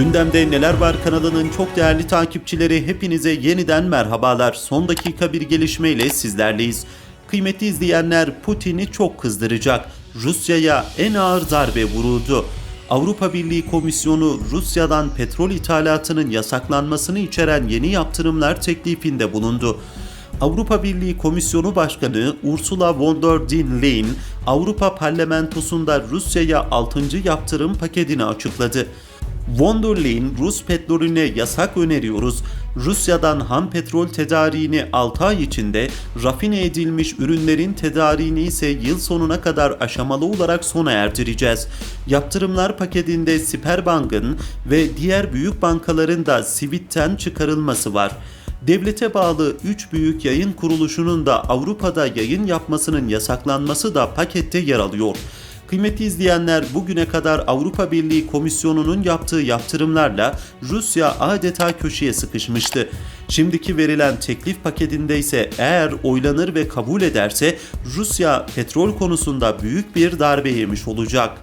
Gündemde Neler Var kanalının çok değerli takipçileri hepinize yeniden merhabalar. Son dakika bir gelişmeyle sizlerleyiz. Kıymetli izleyenler Putin'i çok kızdıracak. Rusya'ya en ağır darbe vuruldu. Avrupa Birliği Komisyonu Rusya'dan petrol ithalatının yasaklanmasını içeren yeni yaptırımlar teklifinde bulundu. Avrupa Birliği Komisyonu Başkanı Ursula von der Leyen, Avrupa Parlamentosu'nda Rusya'ya 6. yaptırım paketini açıkladı. Von Rus petrolüne yasak öneriyoruz. Rusya'dan ham petrol tedariğini 6 ay içinde, rafine edilmiş ürünlerin tedariğini ise yıl sonuna kadar aşamalı olarak sona erdireceğiz. Yaptırımlar paketinde Sperbank'ın ve diğer büyük bankaların da Sivit'ten çıkarılması var. Devlete bağlı 3 büyük yayın kuruluşunun da Avrupa'da yayın yapmasının yasaklanması da pakette yer alıyor. Kıymetli izleyenler bugüne kadar Avrupa Birliği Komisyonu'nun yaptığı yaptırımlarla Rusya adeta köşeye sıkışmıştı. Şimdiki verilen teklif paketinde ise eğer oylanır ve kabul ederse Rusya petrol konusunda büyük bir darbe yemiş olacak.